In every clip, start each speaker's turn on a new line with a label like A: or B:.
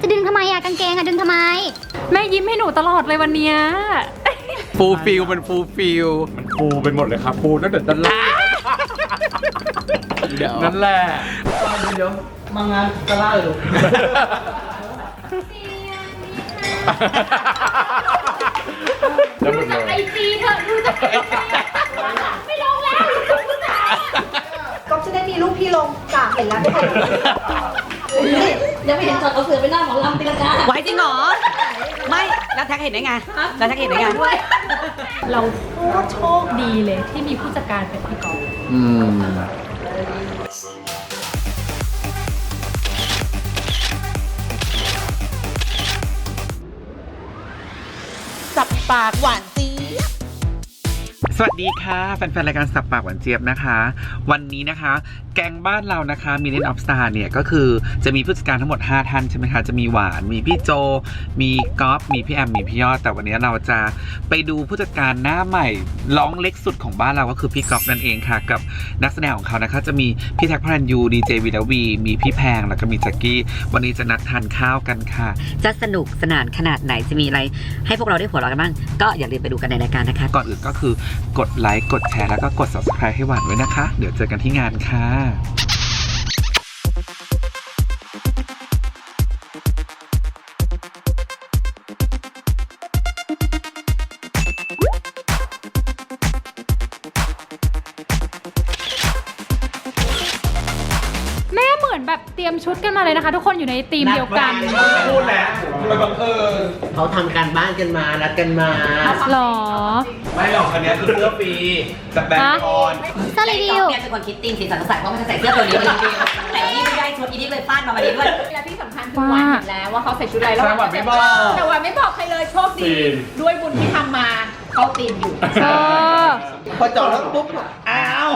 A: จะดึงทำไมอะกางเกงอะดึงทำไม
B: แม่ยิ้มให้หนูตลอดเลยวันเนี้ย
C: ฟูลฟิลมันฟูลฟิล
D: มันฟูไปหมดเลยครับฟูตั้งแต่ด้านล่าง
C: เดี๋ยว
D: นั่นแหละ
E: เดี๋ยวมางานกะล่าเลยลูก
D: แล้วหมดเลย
A: ไอจีเธอดูจากไอจีไม่ลงแล้วดูผู้ชาย
F: ก็จะได้มีรูปพี่ลงกะเห็นแล้วไม่ถ่ายรูป
G: ยังไม่เห็นจอดเอาเสือไปหน้าหมอลำตีลังกา
H: ไว้จริงเหรอ ไม่แล้วแท็กเห็นได้ไงแล้วแท็กเห็นได้ไง
B: เราโคตรโชคดีเลยที่มีผู้จัดการเป็นพี่กอล์ฟ
C: อืม
H: สับปากหวานซี
C: สวัสดีค่ะ แฟนๆ รายการสับปากหวานเจี๊ยบนะคะ วันนี้นะคะแกงบ้านเรานะคะ มีเล่นออฟสตาร์เนี่ย ก็คือจะมีผู้จัดการทั้งหมด 5 ท่านใช่ไหมคะ จะมีหวาน มีพี่โจ มีก๊อฟ มีพี่แอม มีพี่ยอด แต่วันนี้เราจะไปดูผู้จัดการหน้าใหม่ร้องเล็กสุดของบ้านเราก็คือพี่ก๊อฟนั่นเองค่ะ กับนักแสดงของเขานะคะ จะมีพี่แท็กพระรันยูดีเจวีดาวี มีพี่แพง แล้วก็มีแจ็กกี้ วันนี้จะนัดทานข้าวกันค่ะ
H: จะสนุกสนานขนาดไหน จะมีอะไรให้พวกเราได้หัวเราะกันบ้าง ก็อย่าลืมไปดูกันในรายการนะคะ
C: ก่อนอื่นก็คือกดไลค์ กดแชร์ แล้วก็กด subscribe ให้หวานไว้นะคะ เดี๋ยวเจอกันที่งานค่ะ
B: แรียมชุดกันมาเลยนะคะ ทุกคนอยู่ในธีมเดียวกัน
D: พูดแล้วทำไมบังเอิญ
E: เขาทำการบ้านกันมานัดกันมา
B: หรอ
C: ไม่หรอกอันนี้คือเสื้อฟรีแต่แบงค์ออน
A: เสื้อรีวิว
H: เนี่ยเป็นคนคิดธีมสีสันสดใสเพราะมันจะใส่เสื้อตัวนี้เป็นดีแต่อันนี่ไม่ได้ชุดอีนี่เลยฟาดมาวันนี้ด้วย
G: และที่สำคัญคือหวานเห็นแล้วว่าเขาใส่ชุดอะไรแล้ว
C: แต่หวานไม่บอก
G: แต่หวานไม่บอกใครเลยโชคดีด้วยบุญที่ทำมาเขาตีมอยู่
B: เออ
E: พอจอดรถปุ๊บ
C: อ้าว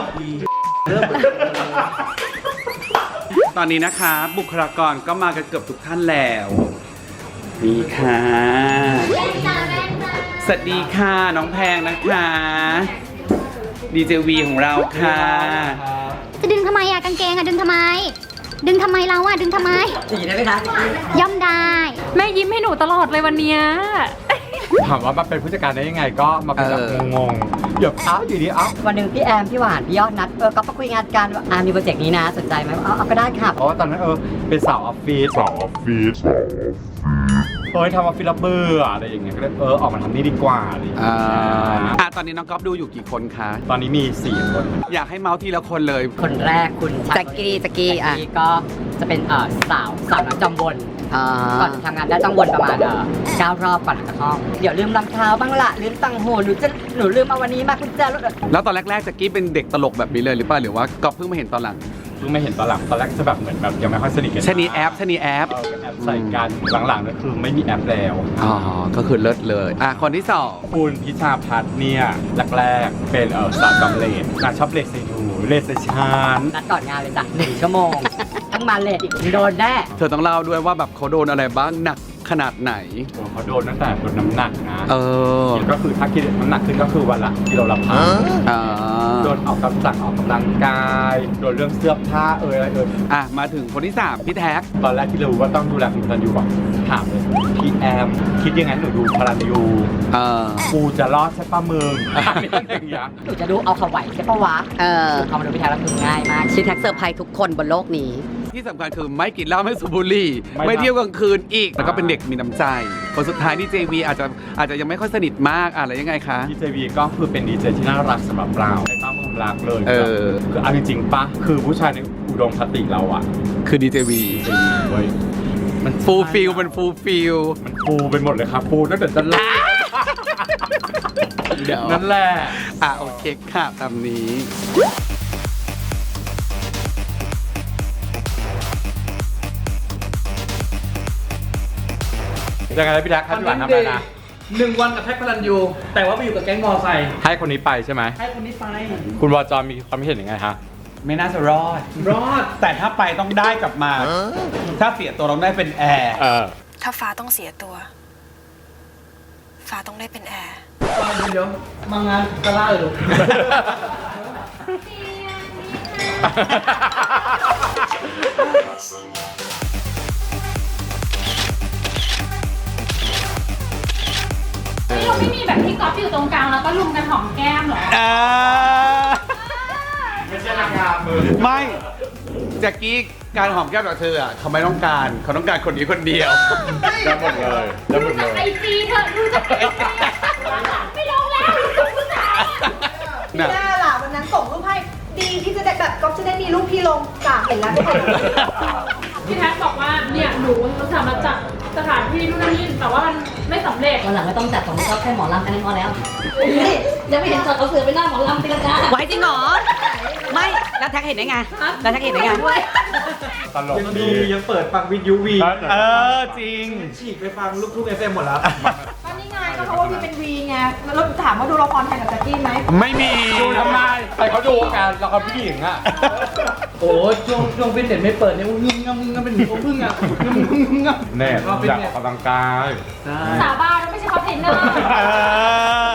C: ตอนนี้นะคะ บุคลากรก็มากันเกือบทุกท่านแล้วนี่ค่ะสวัสดีค่ะน้องแพงนะคะดีเจวีของเราค่ะ
A: จะดึงทำไมอะกางเกงอะดึงทำไม ดึงทำไมเราอะดึงทำไม
H: สีได้ไหมคะ
A: ย่อมได้
B: แม่ยิ้มให้หนูตลอดเลยวันเนี้ย
D: ถามว่ามาเป็นผู้จัดการได้ยังไงก็มาเป็นแบบงงๆเดี๋ยวอ้าวอยู่ดีอ้าว
H: วันหนึ่งพี่แอมพี่หวานพี่ยอดนัดเออก็มาคุยงานกันว่าอ่ามีโปรเจกต์นี้นะสนใจไหมเอาเอาก็ได้ค่ะ
D: เพราะว่าตอนนั้นเออเป็นสาวออฟฟิศสาวออฟฟิศ เฮ้ยทำออฟฟิศแล้วเบื่ออะไรอย่างเงี้ยก็เลยเออออกมาทำนี่ดีกว่าอะไรอย่าง
C: อ่า
D: เงี้ย
C: อะตอนนี้น้องก๊อฟดูอยู่กี่คนคะ
D: ตอนนี้มีสี่คน
C: อยากให้เมาส์ทีละคนเลย
H: คนแรกคุณแจ็กกี้แจ็กกี้อะก็จะเป็นเอ่อสาวสาวน้อยจอมบนก่อนจะทำงานได้ต้องวนประมาณเอ่อเก้ารอบก่อนกระท่อมเดี๋ยวลืมรองเท้าบ้างละลืมตังหูหนูจะหนูลืมเอาวันนี้มาคุณแจรถ
C: แล้วตอนแรกๆแจ็กกี้เป็นเด็กตลกแบบนี้เลยหรือเปล่าหรือว่าก๊อฟเพิ่งมาเห็นตอนหลัง
D: เพิ่งไม่เห็นตอนหลังตอนแรกจะแบบเหมือนแบบยังไม่ค่อยสนิทกัน
C: ชะนีแอปชะนีแอป
D: เออแอปใส่กันหลังๆเนี่ยคือไม่มีแอปแล้ว
C: อ๋อ ก็คือเลิศเลย อะ คนที่สอง
D: คุณพิชาพัฒน์เนี่ยแรกๆเป็นเออสาวกำเลดนางชอบเลดใส่หนูเลดใส่ชาน
H: นัดก่อนงานเลยจ้ะหนึ่งชั่วโมง ต้องมาเลทอีกโดนแน่
C: เธอต้องเล่าด้วยว่าแบบเขาโดนอะไรบ้างหนัก ขนาดไหน
D: โอ้เขาโดนตั้งแต่ลดน้ำหนักนะ
C: เออ
D: ก็คือถ้าคิดน้ำหนักขึ้นก็คือวันละกิโลละพัน
C: อ่า
D: โดนออกกำลังออกกำลังกายโดนเรื่องเสื้อผ้าเอ่ยอะไรเอ่ย
C: อะมาถึงคนที่สามพี่แท็ก
D: ตอนแรกที่รู้ว่าต้องดูแลคุณพลันยูบอกถามเลยพี่แอมคิดยังไงหนูดูพลันยู
C: เออ
D: กูจะรอดใช่ป้ามึงอะไรอย่างเงี้ย
H: หนูจะดูเอาเขาไหวใช่ปะวะเออคอมมาดูพี่แท็กแล้วคือง่ายมากชิแท็กเซอร์ไพรส์ทุกคนบนโลกนี้
C: ที่สำคัญคือไม่กินเหล้าไม่สูบบุหรี่ไม่เที่ยวกลางคืนอีก แล้วก็เป็นเด็กมีน้ำใจคนสุดท้ายนี่เจวีอาจจะอาจจะยังไม่ค่อยสนิทมากอะไรยังไงคะ
D: ดีเจวีก็คือเป็นดีเจที่น่ารักสำหรับเราในบ้านความรักเลย
C: เออ
D: คือเอาจริงๆปะคือผู้ชายในอุดมคติเราอะ
C: คือดีเจวี
D: ดีเว้ยมัน
C: ฟูลฟิลมันฟูลฟิล
D: มันฟูไปหมดเลยครับฟูตั้งแต่ด้านล่าง
C: เดี๋ยว
D: นั่นแหละ
C: อะโอเคค่ะตามนี้
D: ยังไงนะพี่แดักให้พี่หวานทำอะไรนะ
E: หนึ่งวันกับแท็กพลันยูแต่ว่าไปอยู่กับแก๊งมอไซค์
D: ให้คนนี้ไปใช่ไหม
E: ให้คนนี้ไป
D: คุณวอจอมีความคิดเห็นยังไงฮะ
C: ไม่น่าจะรอด
E: รอด
C: แต่ถ้าไปต้องได้กลับมา ถ้าเสียตัวต้องได้เป็นแอร์
D: เออ
I: ถ้าฟ้าต้องเสียตัว ฟ้าต้องได้เป็นแอร์
E: เดี๋ยวมางานกะล่าเลยลูก
B: แบบที่ก๊อฟอยู่ตรงกลางแล้วก็ลุมกันหอมแก้มเหรอ
C: อ่า
D: ไม่ใช่นางงามมือ
C: ไม่แจ็คกี้การหอมแก้มของเธออะเขาไม่ต้องการเขาต้องการคนนี้คนเดียว
D: ได้หมดเลยได้หม
B: ดู
D: ดเล
B: จากไอยจีเถอะดูจากไอจีไม่ลงแล้วดูจากผู้ชาย
F: พี่หน้าล่ะวันนั้นส่งรูปให้ดีที่จะได้แบบก๊อฟจะได้มีรูปพี่ลงจ้ะเห็นแล้วไม่ใช่เหรอ
B: พี่แท็กบอกว่าเนี่ยหนูสามารถจัดสถานที่นู่นนั่นนี่แต่ว่ามัน ไม่สำเร็จ
H: วันหลังไม่ต้องจัดของก็แค่หมอลำกันนี้พอแล้ว
F: นี่
H: ยังไม่เห็นจัดเอาเสือไปหน้าหมอลำตีลังกา
J: ไว้จริงเหรอ ไม่ แล้วแท็กเห็นได้ไง แล้วแท็กเห็นได้ไง
D: ตลก
E: ยัง
D: ดี
E: ดูยังเปิดฟังวิทยุวี
C: เออ จริง
E: ฉีกไปฟังลูกทุ่งเอฟเอ็มหมดแล้ว
F: ก็นี่ไงก็เพราะว่าพี่เป็นวีไงแล้วถามว่าดูละครแข่งกับแจ็คกี้ไหม
C: ไม่มี
D: ดูทำไม แต่เขาดูการละครผู้หญิงอะ
E: โอ้ช่วงช่วงฟิตเนสไม่เปิดเนี่ยงึมงำงำเป็นหมูพึ่งอะงึมงำงำ
D: แน่
E: ก็ฟิต
D: อยากออกกำลังกาย
E: ใช่
B: สาบานว่าไม่ใช่คอนเทนเนอร์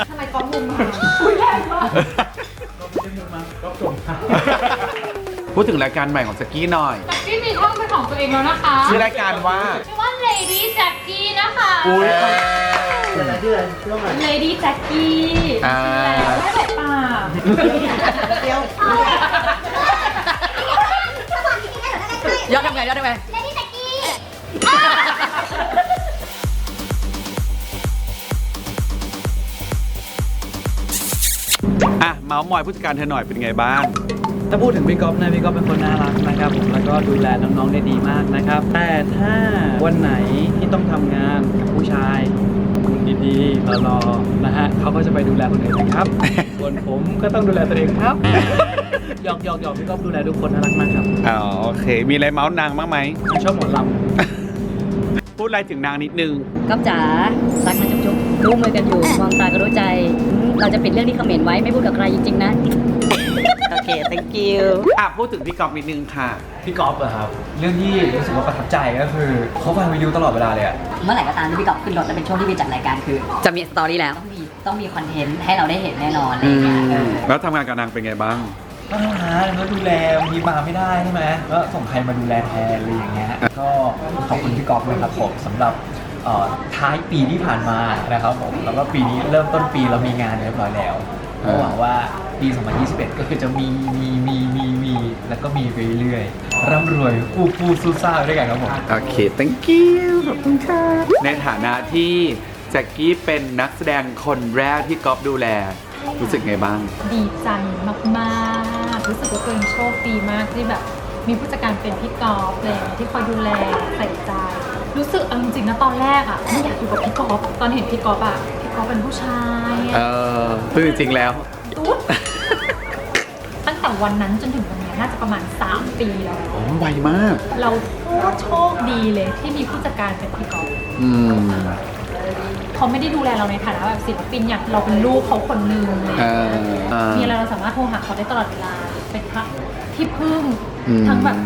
F: ทำไมกอฟมุมมา
B: คุยแรงมาก
K: ก็เป็นมุมมาก็จบ
C: พูดถึงรายการใหม่ของแจ็คกี้หน่อย
B: แจ็คกี้มีช่องเป็นของตัวเองแล้วนะคะ
C: ชื่อรายการว่า
B: ชื่อว่า Lady Jackie นะคะ
C: อุ้ย
E: เดือนอะไรเดือนช่วงไหน
B: Lady Jackie
C: อ่า
B: แล้วไม่ใส่ปาก
F: เดี๋ยว
J: ยอดทำไงยอดทำไง
A: เลดี้แจ็กกี้
C: อะเมาส์มอยผู้จัดการเธอหน่อยเป็นไงบ้าง
E: ถ้าพูดถึงพี่ก๊อฟนะพี่ก๊อฟเป็นคนน่ารักนะครับผมแล้วก็ดูแลน้องๆได้ดีมากนะครับ แต่ถ้าวันไหนที่ต้องทำงานกับผู้ชายหุ่น ดีๆหล่อๆนะฮะเขาก็จะไปดูแลคนอื่นนะครับ ส่วนผมก็ต้องดูแลตัวเองครับหยอกหยอกหยอกพี่ก๊อฟดูแลทุกคนน่ารักมากครับ
C: อ๋อโอเค มีอะไรเมาส์นางบ้างไหม
E: ชอบหมอล
C: พูดอะไรถึงนางนิดนึง
H: ก๊อฟจ๋ารักนะจุ๊บจุ๊บรู้มือกันอยู่มองตาก็รู้ใจอืมเราจะปิดเรื่องที่เขมรไว้ไม่พูดกับใครจริงๆนะ
J: โอเค thank you
C: อะพูดถึงพี่กอฟนิดนึงค่ะำ
E: พี่ก๊อฟอะครับ เรื่องที่รู้สึกว่าประทับใจก็คือเขาฟังวิดีโอตลอดเวลาเลยอะ
H: เมื่อไหร่ก็ตามที่พี่กอฟขึ้นรถจะเป็นช่วงที่พี่จัดรายการคือ
J: จะมีสตอรี่แล้ว
H: ต้องมีต้องมีคอนเทนต์ให้เราได้เห็นแน่นอนอะไรอย่างเงี้ยเออ
C: แล้วทำงานกับนางเป็นไงบ้าง
E: ก็ทำงานก็ดูแลบางทีมาไม่ได้ใช่ไหมก็ส่งใครมาดูแลแทนอะไรอย่างเงี้ยก็ขอบคุณพี่ก๊อฟนะครับผมสำหรับเอ่อท้ายปีที่ผ่านมานะครับผมแล้วก็ปีนี้เริ่มต้นปีเรามีงานเรียบร้อยแล้ว ก็หวังว่าปี 2021 ก็คือจะมีมีมีมีมีแล้วก็มีไปเรื่อยๆร่ำรวยฟู่ฟู่สู้ซ่าไปด้วยกันครับผม
C: โอเค thank you ขอบคุณค่ะในฐานะที่แจ็คกี้เป็นนักแสดงคนแรกที่ก๊อฟดูแล รู้สึกไงบ้าง
B: ดีใจมากๆ รู้สึกว่าตัวเองโชคดีมากที่แบบมีผู้จัดการเป็นพี่กอล์ฟเลยที่คอยดูแลใส่ใจ รู้สึกเอาจริงๆนะตอนแรกอะไม่อยากอยู่กับพี่กอล์ฟตอนเห็นพี่กอล์ฟอะ พี่กอล์ฟเป็นผู้ชาย
C: เอ
B: อะ
C: อคือจริงๆแล้ว
B: ตุ๊ดตั้งแต่วันนั้นจนถึงวันนี้น่าจะประมาณ 3 ปีแล้ว
C: โอ้ไวมาก
B: เราโคตรโชคดีเลยที่มีผู้จัดการเป็นพี่กอล์ฟ
C: อืม
B: เขาไม่ได้ดูแลเราในฐานะแบบศิลปินอย่างเราเป็นลูกเขาคนหนึ่งเลย
C: เออเออ
B: มีอะไรเราสามารถโทรหาเขาได้ตลอดเวลาเป็นพระที่พึ่ง
C: อืม
B: ทั้งแบบ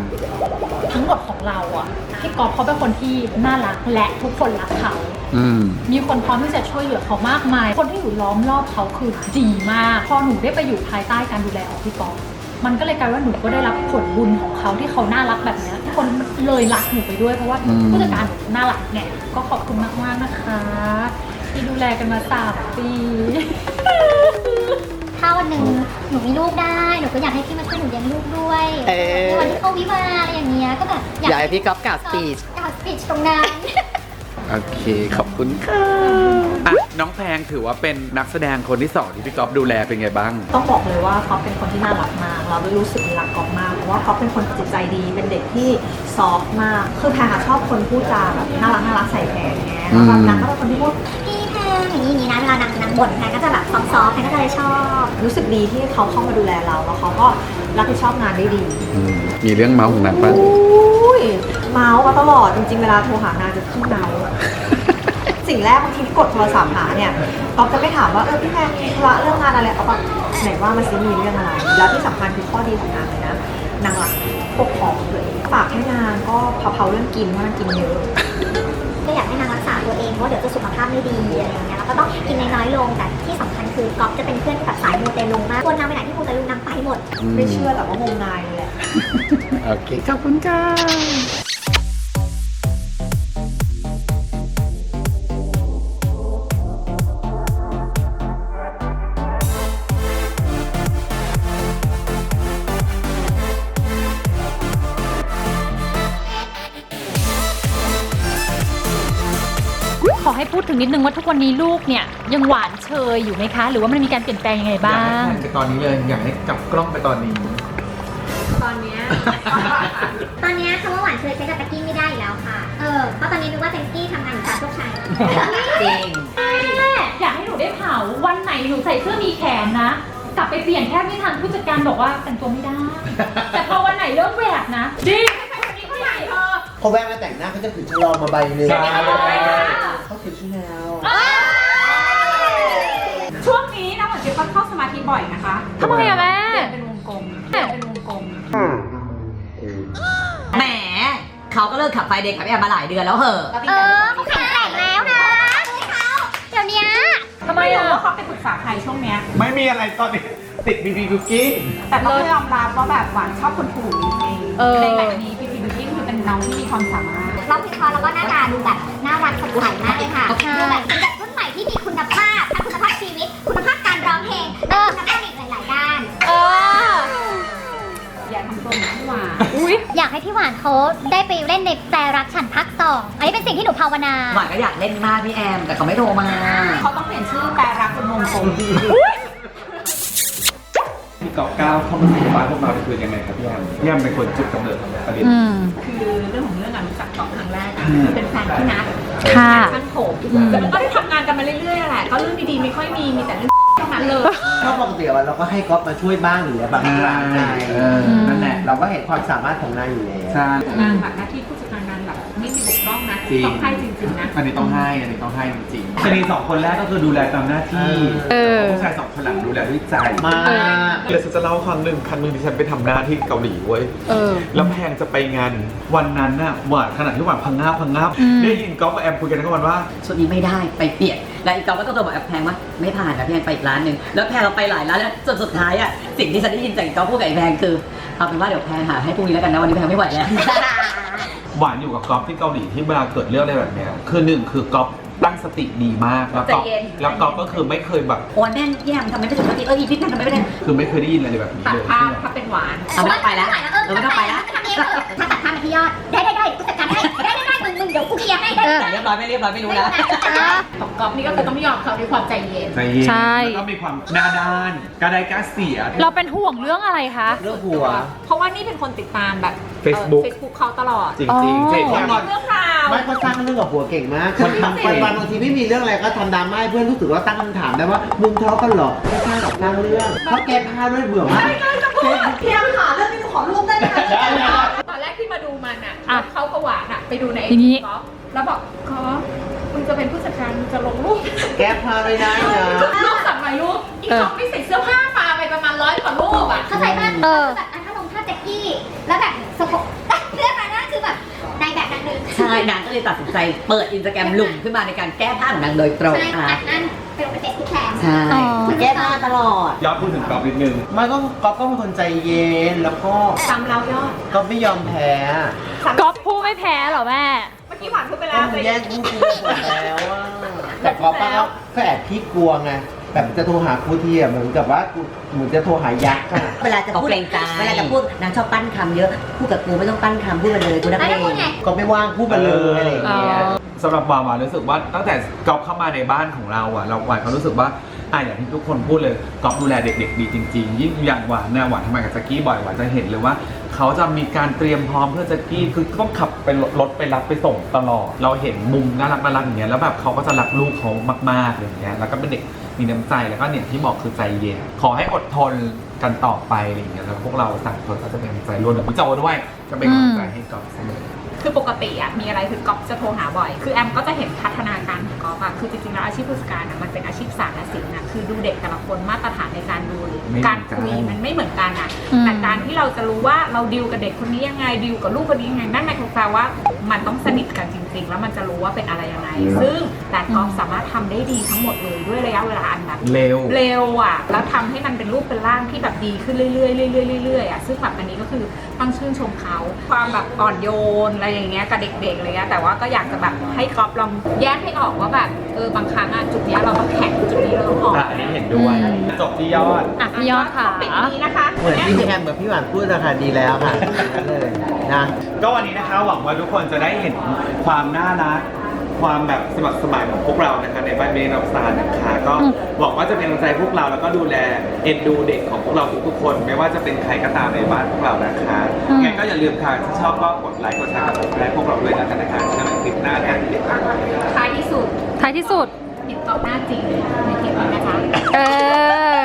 B: ทั้งหมดของเราอะพี่กอล์ฟเขาเป็นคนที่น่ารักและทุกคนรักเขา
C: อืม
B: มีคนพร้อมที่จะช่วยเหลือเขามากมาย คนที่อยู่ล้อมรอบเขาคือดีมาก พอหนูได้ไปอยู่ภายใต้การดูแลของพี่กอล์ฟมันก็เลยกลายว่าหนูก็ได้รับผลบุญของเขาที่เขาน่ารักแบบเนี้ย คนเลยรักหนูไปด้วยเพราะว่า
C: อืม
B: ผู้จัดการหนูน่ารักเนี่ยก็ขอบคุณมากๆนะคะ ที่ดูแลกันมาสามปี
A: ถ้าวันหนึ่งหนูมีลูกได้หนูก็อยากให้พี่มาช่วยหนูเลี้ยงลูกด้วย
J: เออ
A: ในวันที่เขาวิวาอะไรอย่างเงี้ยก็แบบ
J: อยากให้พี่ก๊อฟกล่าว speech
A: กล่าวสปีชตรงนั้น
C: โอเค ขอบคุณค่ะอะ น้องแพงถือว่าเป็นนักแสดงคนที่สองที่พี่ก๊อฟดูแลเป็นไงบ้าง
F: ต้องบอกเลยว่าเขาเป็นคนที่น่ารักมาก เรารู้สึกรักก๊อฟมากเพราะว่าเขาเป็นคนจิตใจดี เป็นเด็กที่ซอฟต์มาก คือแพรอะชอบคนพูดจาแบบน่ารักน่ารักใส่แพรไงแล้วแบบนางก็เป็นคนที่พูด
A: พี่แพงอย่างนี้อย่างนี้นะเวลานางนางบ่นแพงก็จะแบบซอฟต์ๆแพงก็จะเลยชอบ
F: รู้สึกดีที่เขาเข้ามาดูแลเราแล้วเขาก็รับผิดชอบงานได้ดี
C: อืมมีเรื่องเมาส์ของนางปะ
F: อุ้ ยเมาส์มาตลอดจริงๆ เวลาโทรหานางจะขี้เมาสิ่งแรกบางทีที่กดโทรศัพท์หาเนี่ยก๊อฟจะไม่ถามว่าเออพี่แพรมีธุระเรื่องงานอะไรเอาแบบไหนว่ามาซิมีเรื่องอะไร แล้วที่สำคัญคือข้อดีของนางเลยนะนางรักปกของเลยฝากให้นางก็เผาๆเรื่องกินเพราะนางกินเยอะ
A: ก็อยากให้นางรักษา ตัวเองเพราะว่าเดี๋ยวจะสุขภาพไม่ดีอะไรอย่างเงี้ยแล้วก็ต้องกินน้อยๆลงแต่ที่สำคัญคือก๊อฟจะเป็นเพื่อนที่แบบสายมูเตลูมากควรนางไปไหนที่มูเตลูนางไปหมด
F: ไม่เชื่อแต่ว่างมงายเลยแหละ
C: โอเค ขอบคุณค่ะ
B: งนิดนึงว่าทุกวันนี้ลูกเนี่ยยังหวานเชยอยู่ไหมคะ หรือว่ามันมีการเปลี่ยนแปลงยังไง
C: อยา
B: บ้าก
C: ให้
B: ง
C: แพนไปตอนนี้เลยอยากให้จับกล้องไปตอนนี้
A: ตอนเนี้ย ตอนเนี้ยคำว่าหวานเชยใช้กับตะกี้ไม่ได้อีกแล้วค่ะ เออ เพราะตอนนี้นึกว่าแตงกี้ทำงานอยู่ฟาร์มโชคชัย
H: จริง
B: อยากให้หนูได้เผาวันไหนหนูใส่เสื้อมีแขนนะ กลับไปเปลี่ยนแค่ไม่ทันผู้จัดการบอกว่าแต่งตัวไม่ได้ แต่พอวันไหนเริ่มแหวกนะจริง เธอ
L: พอแวะมาแต่งหน้าเขาจะถือชะลอมาใบหนึ่ง
C: ใช่
L: เขาถือชูแนว
G: ช่วงนี้นะเหมือนเจ๊ก็เข้าสมาธิบ่อยนะคะ
B: ทำไมอะแม่
G: เปลี่ยนเป็นวงกลมเปลี่ยนเป็นวงกลม
J: แหมเขาก็เลิกขับไฟเด็กขับแอมมาหลายเดือนแล้วเหอะ
A: เออเขาแข็งแกร่งแล้วนะเดี๋ยวเนี้ย
B: ทำไม
G: ไม่
B: อะ
G: รู้ว่าเขาไปปรึกษาใครช่วงเนี้ย
C: ไม่มีอะไรตอนนี้ติดบีบีคุกกี้
G: แต่ต้องยอมรับว่าแบบหวานชอบคนถูกจริงๆ
B: เออ
G: ในแบบนี้ นน้องที่มีความสามารถ
A: ร้องเพลงเพราะแล้วก็หน้าตาดูแบบน่ารักสดใสมากเลยค่ะ ดูแบบเป็นเด็กรุ่นใหม่ที่มีคุณภาพทั้งคุณภาพชีวิต คุณภาพการร้องเพลงและคุณภาพอีกหลาย ๆ ด้าน
B: เออ
G: อย่าทำตัวเหมือนพี่หวาน
B: อุ้ย
A: อยากให้พี่หวานเขาได้ไปเล่นในแต่รักฉันพักสองอันนี้เป็นสิ่งที่หนูภาวนา
J: หวานก็อยากเล่นมากพี่แอม แต่เขาไม่โทรมา
G: เขาต้องเปลี่ยนชื่อแปลรักเป็นวงกลม
C: พี่ กอบก้าวเข้ามาสู่บ้านพวกเราได้คือยังไงครับพี่แอมพี่แอมเป็นคนจุดกำเนิดประเด็น
B: อืม
G: คือเรื่องของเรื่องอะรู้จักต่อครั้งแรกอะ
C: อืม
G: เป็นแฟนพี่นัท
B: ค่ะ
G: ช่างผมแต่มันก็ได้ทำงานกันมาเรื่อยๆแหละก็เรื่องดีๆไม่ค่อยมีมีแต่เรื่องทั้งนั้นเลย
L: ก็ปกติว่าเราก็ให้ก๊อฟมาช่วยบ้างอยู่แล้วบางครั้งไง
C: เออ
L: นั่นแหละเราก็เห็นความสามารถของนายอยู่แล้ว
C: ใช่
G: งานแบบหน้าที่ จริง ต้องให้จริงๆนะ
C: อันนี้ต้องให้ อันนี้ต้องให้จริงๆชนีสองคนแรกก็คือดูแลตามหน้าที่
B: เออ
C: ผู้ชายสองคนหลังดูแลด้วยใจ
L: มาก
C: เดี๋ยวฉันจะเล่าครั้งหนึ่งครั้งหนึ่งที่ฉันไปทำหน้าที่เกาหลีเว้ย
B: เออ
C: แล้วแพงจะไปงานวันนั้นน่ะหวานขนาดที่หวานพังงาบพังงาบ
B: อืม
C: ได้ยินก๊อฟกับแอมคุยกันก็วันว่า
J: ชุดนี้ไม่ได้ไปเปลี่ยน แล้วอีกกอฟก็ต้องบอกแอมแพงว่าไม่ผ่านนะพี่แอมไปอีกร้านหนึ่งแล้วแพงเราไปหลายร้านแล้วจนสุดท้ายอะสิ่งที่ฉันได้ยินจากอีกกอฟพูดกับไอ้แพงคือเอาเป็นว่าเดี๋ยวแพงหาให้พรุ่งนี้แล้วกันนะวันนี้แพงไม่ไหวแล้ว
C: หวานอยู่กับก๊อฟที่เกาหลีที่เวลาเกิดเรื่องอะไรแบบเนี้ยคือหนึ่งคือก๊อฟตั้งสติดีมากแล้วก๊อฟ
G: ใจเย็น
C: แล้วก๊อฟก็คือไม่เคยแบบ
J: โอ้ยแม่งแย่มทำไมไม่ถึงปกติเอออีพี่แม่งทำไมไม่ได้
C: คือไม่เคยได้ยินอะไรแบบนี้
G: ตัด
C: เลย
G: ภาพถ้าเป็นหวาน
J: เอาไม่ต้องไปแล้วเออไม่ต้องไปแล้ว
A: ทำเองเถอะถ้าตัดภาพมาที่ยอด ได้ได้ได้กูจัดการให้ เดี๋ยวกูเคลียร์ให้ได้
J: แต่เรียบร้อยไม่เรียบร้อยไม่รู้นะ
G: ของก๊อฟนี่ก็คือต้องยอมเขาด้วยความใจเย็น
C: ใจเย็น
B: ใช่
C: แล้วก็มีความหน้าด้านกล้าได้กล้าเสีย
B: เราเป็นห่วงเรื่องอะไรคะ
L: เรื่องหัว
G: เพราะว่านี่เป็นคนติดตามแบบ
C: Facebook
G: เฟซบุ๊กเขาตลอด
C: จริงๆเจ๊
G: มี
C: ที่ก่อน
G: เรื่องราว
L: ไม่เขาสร้างเรื่องกับหัวเก่งมาก
C: คนทำเก่ง
L: วันๆบางทีไม่มีเรื่องอะไรก็ทำดราม่าให้เพื่อนรู้สึกว่าตั้งคำถามได้ว่ามึงทะเลาะกันเหรอไม่ใช่หรอกสร้างเรื่องเขาแก้ผ้าด้วยเบื่อมาก
F: พี่แอมค่ะเรื่องนี้หนูขอร่วมได้ไหมคะ
G: ตอนแรกที่ มาดูมันอะ
B: อะ
G: เขากับหวานอะ ไปดูใน
B: ทีนี้
G: ก๊อฟแล้วบอกก๊อฟคุณจะเป็นผู้จัดการคุณจะลงรูป
L: แก้ผ้าไม่ได้นะ
G: รูปสั่งหน่อยรูปอีกก๊อฟไม่ใส่เสื้อผ้ามาไปประมาณร้อยกว่ารูปอะ
A: เข้าใจป่ะ
B: เออ
A: แบบอะถ้าลงภาพแจ็คกี้ แล้วแบบสกปรกเรื่องนั้นนะคือแบบในแบบนั้นเลย
J: ใช่นางก็เลยตัดสินใจเปิดอินสตาแกรมหลุมขึ้นมาในการแก้ผ้าของนางโดยตรง
A: ใช่
J: อะ
A: อันนั้นเป็นเป็นเฟซบุ๊กแทน
J: ใช่
B: อ๋อ
L: แก้ผ้าตลอด
C: ยอดพูดถึงก๊อฟนิดนึง
L: มันก็ก๊อฟก็เป็นคนใจเย็นแล้วก็
G: ซ้ำแล้วยอด
L: ก็ไม่ยอมแพ้
B: ก๊อฟผู้ไม่แพ้เหรอแม่
G: เมื่อกี้หวานพูดไป
L: ก็
G: แล้ว
L: มึงแย่งกูกูหมดแล้วอะแต่ก๊อฟก็ก็แอบพี่กลัวไงแบบจะโทรหากูทีอะเหมือนกับว่ากูเหมือนจะโทรหายักษ์อะ
J: เวลาจะพูด
H: เขาเกรงใจ
J: เวลาจะพูดนางชอบปั้นคำเยอะ พูดกับกูไม่ต้องปั้นคำพูดมาเลยกูนัก
A: แล้ว
J: เล
A: ถ้าพูด
J: ง
A: ไง
L: ก็ไม่ว่างพูดมาเลยอะไรอย่างเงี้ย
C: สำหรับหวานหวานรู้สึกว่าตั้งแต่ก๊อฟเข้ามาในบ้านของเราอะ เราหวานเขารู้สึกว่า อะอย่างที่ทุกคนพูดเลยกอฟดูแลเด็กๆดีจริงๆ ยิ่งอย่างหวานเนี่ยหวานทำงานกับแจ็กกี้บ่อยหวานจะเห็นเลยว่า เขาจะมีการเตรียมพร้อมเพื่อแจ็กกี้คือต้องขับเป็นรถไปรับไปส่งตลอด เราเห็นมุมน่ารักน่ารักอย่างเงี้ยแล้วแบบเขาก็จะรักลูกเขามากๆอย่างเงี้ยแล้วก็เป็นเด็กมีน้ำใจแล้วก็เนี่ยที่บอกคือใจเย็นขอให้อดทนกันต่อไปอะไรอย่างเงี้ยแล้วพวกเราสามคนก็จะเป็นกำลังใจรวมถึงพี่โจด้วยจะเป็นกำลังใจให้ก๊อฟเสมอ
G: คือปกติอะมีอะไรคือก๊อฟจะโทรหาบ่อย คือแอมก็จะเห็นพัฒนาการของก๊อฟอะคือจริงๆแล้วอาชีพผู้จัดการอะมันเป็นอาชีพศาสตร์และศิลป์อะคือดูเด็กแต่ละคนมาตรฐานในการดูหรือ
C: ไม่เหมือนกัน
G: การคุยมันไม่เหมือนกันอะ
B: อืม
G: แต่การที่เราจะรู้ว่าเราดิวกับเด็กคนนี้ยังไงดิวกับลูกคนนี้ยังไงนั่นหมายความว่ามันต้องสนิทกันจริง ๆ แล้วมันจะรู้ว่าเป็นอะไรยังไง ซึ่งแต่ก๊อฟสามารถทำได้ดีทั้งหมดเลยด้วยระยะเวลาอันแบบ
C: เร็ว
G: เร็วอะ แล้วทำให้มันเป็นรูปเป็นร่างที่แบบดีขึ้นเรื่อยๆเรื่อยๆเรื่อยๆอะซึ่งแบบอันนี้ก็คือต้องชื่นชมเขา ความแบบอ่อนโยนอะไรอย่างเงี้ยกับเด็กๆอะไรเงี้ยแต่ว่าก็อยากจะแบบให้ก๊อฟลองแยกให้ออกว่าแบบเออบางครั้งอะจุดเนี้ยเราต้องแข็งจุดนี้เราต้องอ่อน
C: อะอันนี้เห็นด้วย
B: อืม
C: จบที่ยอด
B: อะพี่ยอดค่ะ
G: ปิดนี้นะคะ
L: เหมือนที่พี่แอมกับพี่หวานพูดนะคะดีแล้วค่ะนั่นเลยนะ
C: ก็วันนี้นะคะหวังว่าทุกคนจะได้เห็นความน่ารัก ค
M: ความแบบสมัครสมานของพวกเรานะคะในบ้านเมนอฟซานนะคะก็หวังว่าจะเป็นกำลังใจพวกเราแล้วก็ดูแลเอ็นดูเด็กของพวกเราทุกๆคน ไม่ว่าจะเป็นใครก็ตามในบ้านพวกเรานะคะงั้นก็อย่าลืมค่ะถ้าชอบก็กดไลค์กดแชร์กดไลค์พวกเราด้วยแล้วกันนะคะเจอกันคลิปหน้ากันติดตาม
G: ท้ายที่สุด
B: ท้ายที่สุด
G: ติดต่อหน้าจริงในคลิปนี้นะคะ
B: เออ